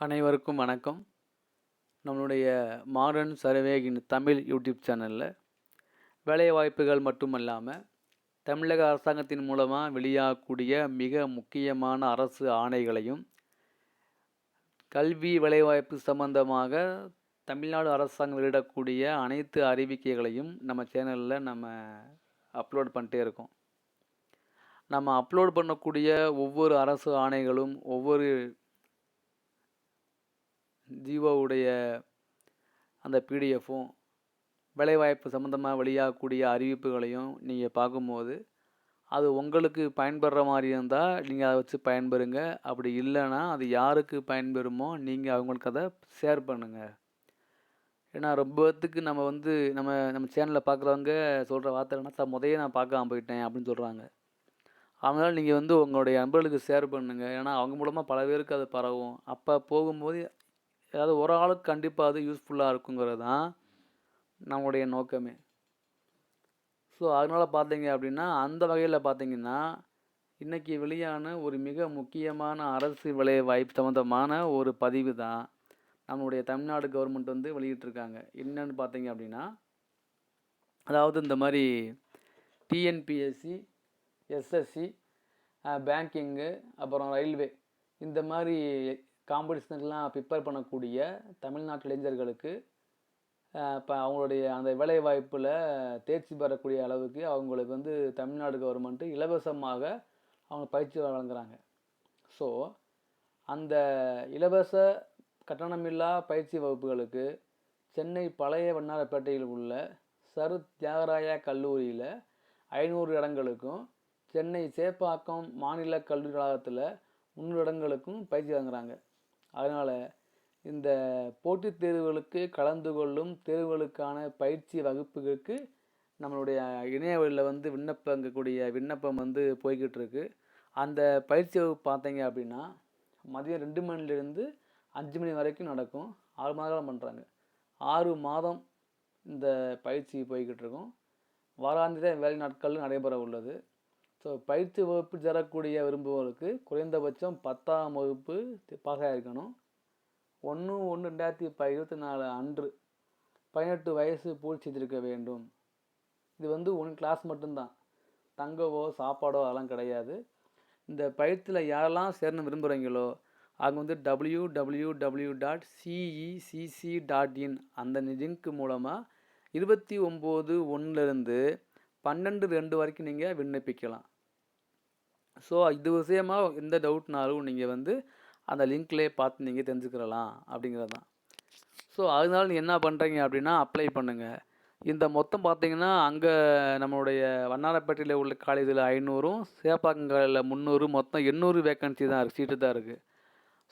அனைவருக்கும் வணக்கம். நம்மளுடைய மாடர்ன் சர்வேகின் தமிழ் யூடியூப் சேனலில் வேலைவாய்ப்புகள் மட்டுமல்லாமல் தமிழக அரசாங்கத்தின் மூலமாக வெளியாகக்கூடிய மிக முக்கியமான அரசு ஆணைகளையும் கல்வி வேலைவாய்ப்பு சம்பந்தமாக தமிழ்நாடு அரசாங்கம் வெளியிடக்கூடிய அனைத்து அறிவிக்கைகளையும் நம்ம சேனலில் நம்ம அப்லோட் பண்ணிட்டே இருக்கோம். நம்ம அப்லோட் பண்ணக்கூடிய ஒவ்வொரு அரசு ஆணைகளும் ஒவ்வொரு ஜீவோவுடைய அந்த பிடிஎஃப்பும் வேலைவாய்ப்பு சம்மந்தமாக வெளியாகக்கூடிய அறிவிப்புகளையும் நீங்கள் பார்க்கும்போது அது உங்களுக்கு பயன்படுற மாதிரி இருந்தால் நீங்கள் அதை வச்சு பயன்பெறுங்க. அப்படி இல்லைன்னா அது யாருக்கு பயன்பெறுமோ நீங்கள் அவங்களுக்கு அதை ஷேர் பண்ணுங்கள் ஏன்னா ரொம்ப பேர்த்துக்கு நம்ம வந்து நம்ம நம்ம சேனலில் பார்க்குறவங்க சொல்கிற வார்த்தை என்ன முதையே நான் பார்க்காம போயிட்டேன் அப்படின்னு சொல்கிறாங்க அதனால் நீங்கள் வந்து உங்களுடைய நண்பர்களுக்கு ஷேர் பண்ணுங்கள் ஏன்னா அவங்க மூலமாக பல பேருக்கு அது பரவும். அப்போ போகும்போது ஏதாவது ஒரு ஆளுக்கு கண்டிப்பாக அது யூஸ்ஃபுல்லாக இருக்குங்கிறது தான் நம்மளுடைய நோக்கமே. ஸோ அதனால் பார்த்தீங்க அப்படின்னா அந்த வகையில் பார்த்தீங்கன்னா இன்றைக்கி வெளியான ஒரு மிக முக்கியமான அரசு விலை வாய்ப்பு சம்மந்தமான ஒரு பதிவு தான் நம்மளுடைய தமிழ்நாடு கவர்மெண்ட் வந்து வெளியிட்டிருக்காங்க. என்னன்னு பார்த்தீங்க அப்படின்னா அதாவது இந்த மாதிரி டிஎன்பிஎஸ்சி எஸ்எஸ்சி பேங்கிங்கு அப்புறம் ரயில்வே இந்த மாதிரி காம்படிஷனுக்கெலாம் ப்ரிப்பேர் பண்ணக்கூடிய தமிழ்நாட்டு இளைஞர்களுக்கு இப்போ அவங்களுடைய அந்த வேலை வாய்ப்பில் தேர்ச்சி பெறக்கூடிய அளவுக்கு அவங்களுக்கு வந்து தமிழ்நாடு கவர்மெண்ட்டு இலவசமாக அவங்க பயிற்சி வழங்குறாங்க. ஸோ அந்த இலவச கட்டணமில்லா பயிற்சி வகுப்புகளுக்கு சென்னை பழைய வண்ணாரப்பேட்டையில் உள்ள சரு தியாகராயா கல்லூரியில் ஐநூறு இடங்களுக்கும் சென்னை சேப்பாக்கம் மாநில கல்வி கழகத்தில் முந்நூறு இடங்களுக்கும் பயிற்சி வழங்குறாங்க. அதனால் இந்த போட்டித் தேர்வுகளுக்கு கலந்து கொள்ளும் தேர்வுகளுக்கான பயிற்சி வகுப்புகளுக்கு நம்மளுடைய இணையவழியில் வந்து விண்ணப்பங்கக்கூடிய விண்ணப்பம் வந்து போய்கிட்டு இருக்கு அந்த பயிற்சி வகுப்பு பார்த்தீங்க அப்படின்னா மதியம் ரெண்டு மணிலேருந்து அஞ்சு மணி வரைக்கும் நடக்கும். ஆறு மாதம் பண்ணுறாங்க ஆறு மாதம் இந்த பயிற்சி போய்கிட்டு இருக்கும் வாராந்திர வேலை நாட்கள் நடைபெற உள்ளது ஸோ பயிற்சி வகுப்பு சேரக்கூடிய விரும்புவோருக்கு குறைந்தபட்சம் பத்தாம் வகுப்பு பாஸ் ஆகிருக்கணும் ஒன்று ஒன்று ரெண்டாயிரத்தி ப இருபத்தி நாலு அன்று பதினெட்டு வயசு பூர்த்தி செய்திருக்க வேண்டும். இது வந்து ஒன் கிளாஸ் மட்டும்தான். தங்கவோ சாப்பாடோ அதெல்லாம் கிடையாது. இந்த பயிற்சியில் யாரெல்லாம் சேரணும் விரும்புகிறீங்களோ அங்கே வந்து W W W dot CECC dot in அந்த லிங்க் மூலமாக இருபத்தி ஒம்பது ஒன்றுலேருந்து பன்னெண்டு ரெண்டு வரைக்கும் நீங்கள் விண்ணப்பிக்கலாம். ஸோ இது விஷயமாக எந்த டவுட்னாலும் நீங்கள் வந்து அந்த லிங்க்லேயே பார்த்து நீங்கள் தெரிஞ்சுக்கிறலாம் அப்படிங்கிறது தான் ஸோ அதனால நீங்கள் என்ன பண்ணுறீங்க அப்படின்னா அப்ளை பண்ணுங்கள் இந்த மொத்தம் பார்த்தீங்கன்னா அங்கே நம்மளுடைய வண்ணாரப்பேட்டையில் உள்ள காலேஜில் ஐநூறும் சேப்பாக்கங்காலில் முந்நூறு மொத்தம் எண்ணூறு வேக்கன்சி தான் இருக்குது சீட்டு தான் இருக்குது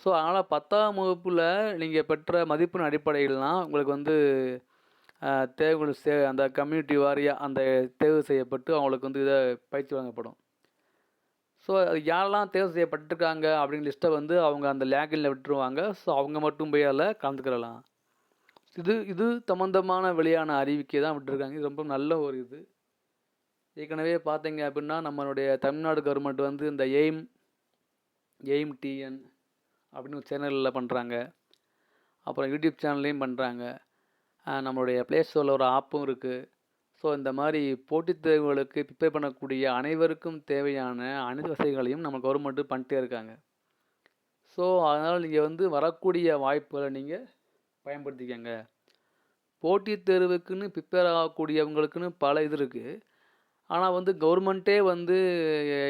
ஸோ அதனால் பத்தாம் வகுப்பில் நீங்கள் பெற்ற மதிப்பின் அடிப்படையில்தான் உங்களுக்கு வந்து தேவைகள் சே அந்த கம்யூனிட்டி வாரியாக அந்த தேர்வு செய்யப்பட்டு அவங்களுக்கு வந்து இதை பயிற்சி வழங்கப்படும். ஸோ யாரெல்லாம் தேர்வு செய்யப்பட்டிருக்காங்க அப்படிங்கிற லிஸ்ட்டை வந்து அவங்க அந்த லேகில் விட்டுருவாங்க. ஸோ அவங்க மட்டும் போய் அதில் கலந்துக்கிறலாம். இது இது சம்மந்தமான வெளியான அறிவிக்கை தான் விட்டுருக்காங்க. இது ரொம்ப நல்ல ஒரு இது. ஏற்கனவே பார்த்தீங்க அப்படின்னா நம்மளுடைய தமிழ்நாடு கவர்மெண்ட் வந்து இந்த எய்ம் எய்ம் டிஎன் அப்படின்னு ஒரு சேனலில் பண்ணுறாங்க அப்புறம் யூடியூப் சேனல்லையும் பண்ணுறாங்க நம்மளுடைய ப்ளே ஸ்டோரில் ஒரு ஆப்பும் இருக்குது ஸோ இந்த மாதிரி போட்டித் தேர்வுகளுக்கு ப்ரிப்பேர் பண்ணக்கூடிய அனைவருக்கும் தேவையான அனைத்து வசதிகளையும் நம்ம கவர்மெண்ட்டு பண்ணிட்டே இருக்காங்க. ஸோ அதனால் நீங்கள் வந்து வரக்கூடிய வாய்ப்புகளை நீங்கள் பயன்படுத்திக்கங்க. போட்டித் தேர்வுக்குன்னு ப்ரிப்பேர் ஆகக்கூடியவங்களுக்குன்னு பல இது இருக்குது ஆனால் வந்து கவர்மெண்ட்டே வந்து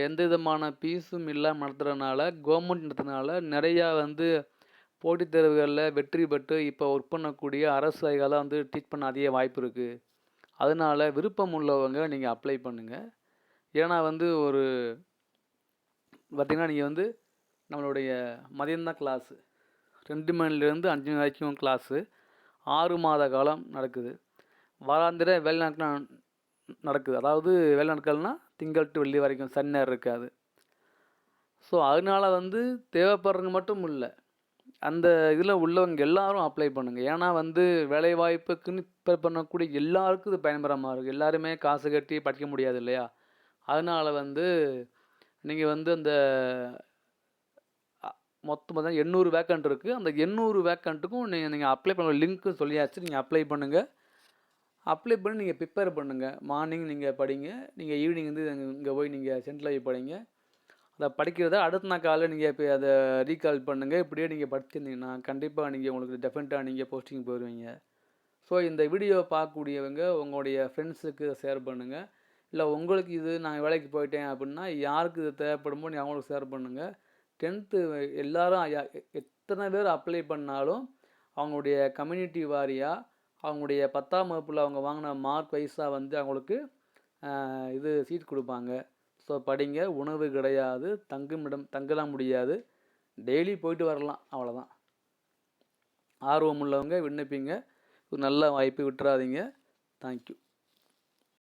எந்த விதமான ஃபீஸும் இல்லாமல் நடத்துகிறனால கவர்மெண்ட் நடத்துனால நிறையா வந்து போட்டித் தேர்வுகளில் வெற்றி பெற்று இப்போ ஒர்க் பண்ணக்கூடிய அரசு அதிகாரிகள் வந்து ட்ரீட் பண்ண அதிக வாய்ப்பு இருக்குது அதனால் விருப்பம் உள்ளவங்க நீங்கள் அப்ளை பண்ணுங்கள் ஏன்னா வந்து ஒரு பார்த்திங்கன்னா நீங்கள் வந்து நம்மளுடைய மதியம்தான் கிளாஸு ரெண்டு மணிலேருந்து அஞ்சு மணி வரைக்கும் கிளாஸு ஆறு மாத காலம் நடக்குது. வாராந்திர வேலை நாட்கள் நடக்குது. அதாவது வேலை நாட்கள்னால் திங்கள் டு வெள்ளி வரைக்கும் சன் நேரம் இருக்காது. ஸோ அதனால வந்து தேவைப்படுறவங்க மட்டும் இல்லை. அந்த இதில் உள்ளவங்க எல்லாரும் அப்ளை பண்ணுங்கள் ஏன்னா வந்து வேலைவாய்ப்புக்குன்னு ப்ரிப்பேர் பண்ணக்கூடிய எல்லாருக்கும் இது பயன்பெறமாக இருக்கும் எல்லாருமே காசு கட்டி படிக்க முடியாது இல்லையா? அதனால் வந்து நீங்கள் வந்து அந்த மொத்தம் பார்த்தா எண்ணூறு வேக்கண்ட் இருக்குது அந்த எண்ணூறு வேக்கண்ட்டுக்கும் நீங்கள் நீங்கள் அப்ளை பண்ண லிங்க்கு சொல்லியாச்சு. நீங்கள் அப்ளை பண்ணுங்கள் அப்ளை பண்ணி நீங்கள் ப்ரிப்பேர் பண்ணுங்கள் மார்னிங் நீங்கள் படிங்க. நீங்கள் ஈவினிங் வந்து இங்கே போய் நீங்கள் சென்ட்ரல் போய் படிங்க. அதை படிக்கிறத அடுத்த நாள் காலையில் நீங்கள் இப்போ அதை ரீகால் பண்ணுங்கள் இப்படியே நீங்கள் படிச்சிருந்தீங்கன்னா கண்டிப்பாக நீங்கள் உங்களுக்கு டெஃபினட்டாக நீங்கள் போஸ்டிங் போயிடுவீங்க ஸோ இந்த வீடியோவை பார்க்கக்கூடியவங்க உங்களுடைய ஃப்ரெண்ட்ஸுக்கு ஷேர் பண்ணுங்கள் இல்லை உங்களுக்கு இது நான் வேலைக்கு போயிட்டேன் அப்படின்னா யாருக்கு இது தேவைப்படுமோ நீ அவங்களுக்கு ஷேர் பண்ணுங்கள் டென்த்து எல்லாரும் எத்தனை பேர் அப்ளை பண்ணாலும் அவங்களுடைய கம்யூனிட்டி வாரியாக அவங்களுடைய பத்தாம் வகுப்பில் அவங்க வாங்கின மார்க் வைஸாக வந்து அவங்களுக்கு இது சீட் கொடுப்பாங்க. ஸோ படிங்க உணவு கிடையாது தங்குமிடம் தங்கலாம் முடியாது. டெய்லி போயிட்டு வரலாம் அவ்வளோதான் ஆர்வம் உள்ளவங்க விண்ணப்பிங்க. ஒரு நல்ல வாய்ப்பு விட்டுறாதீங்க. தேங்க்யூ